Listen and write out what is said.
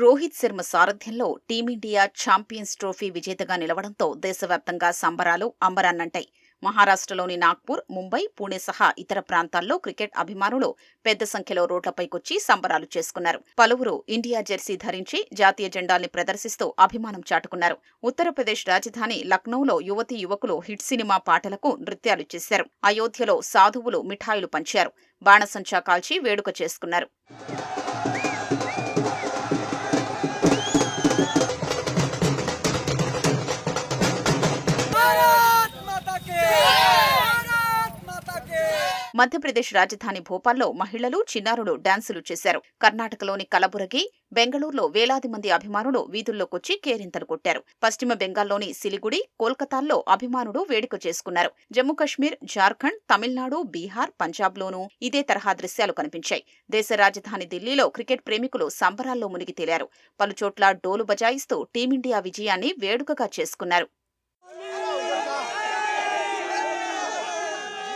రోహిత్ శర్మ సారథ్యంలో team India champions trophy విజేతగా నిలవడంతో దేశవ్యాప్తంగా సంబరాలు అంబరాన్నంటాయి. మహారాష్ట్రలోని నాగ్పూర్ ముంబై పూణే సహా ఇతర ప్రాంతాల్లో క్రికెట్ అభిమానులు పెద్ద సంఖ్యలో రోడ్లపైకొచ్చి సంబరాలు చేసుకున్నారు. పలువురు ఇండియా జెర్సీ ధరించి జాతీయ జెండాల్ని ప్రదర్శిస్తూ అభిమానం చాటుకున్నారు. ఉత్తరప్రదేశ్ రాజధాని లక్నోలో యువతీ యువకులు హిట్ సినిమా పాటలకు నృత్యాలు చేశారు. అయోధ్యలో సాధువులు మిఠాయిలు పంచారు. బాణసంచా కాల్చి వేడుక చేసుకున్నారు. మధ్యప్రదేశ్ రాజధాని భోపాల్లో మహిళలు చిన్నారులు డాన్సులు చేశారు. కర్ణాటకలోని కలబురగి బెంగళూరులో వేలాది మంది అభిమానులు వీధుల్లోకొచ్చి కేరింతలు కొట్టారు. పశ్చిమ బెంగాల్లోని సిలిగుడి కోల్కతాల్లో అభిమానులు వేడుక చేసుకున్నారు. జమ్మూ కశ్మీర్ జార్ఖండ్ తమిళనాడు బీహార్ పంజాబ్లోనూ ఇదే తరహా దృశ్యాలు కనిపించాయి. దేశ రాజధాని ఢిల్లీలో క్రికెట్ ప్రేమికులు సంబరాల్లో మునిగి తేలారు. పలుచోట్ల డోలు బజాయిస్తూ టీమిండియా విజయాన్ని వేడుకగా చేసుకున్నారు.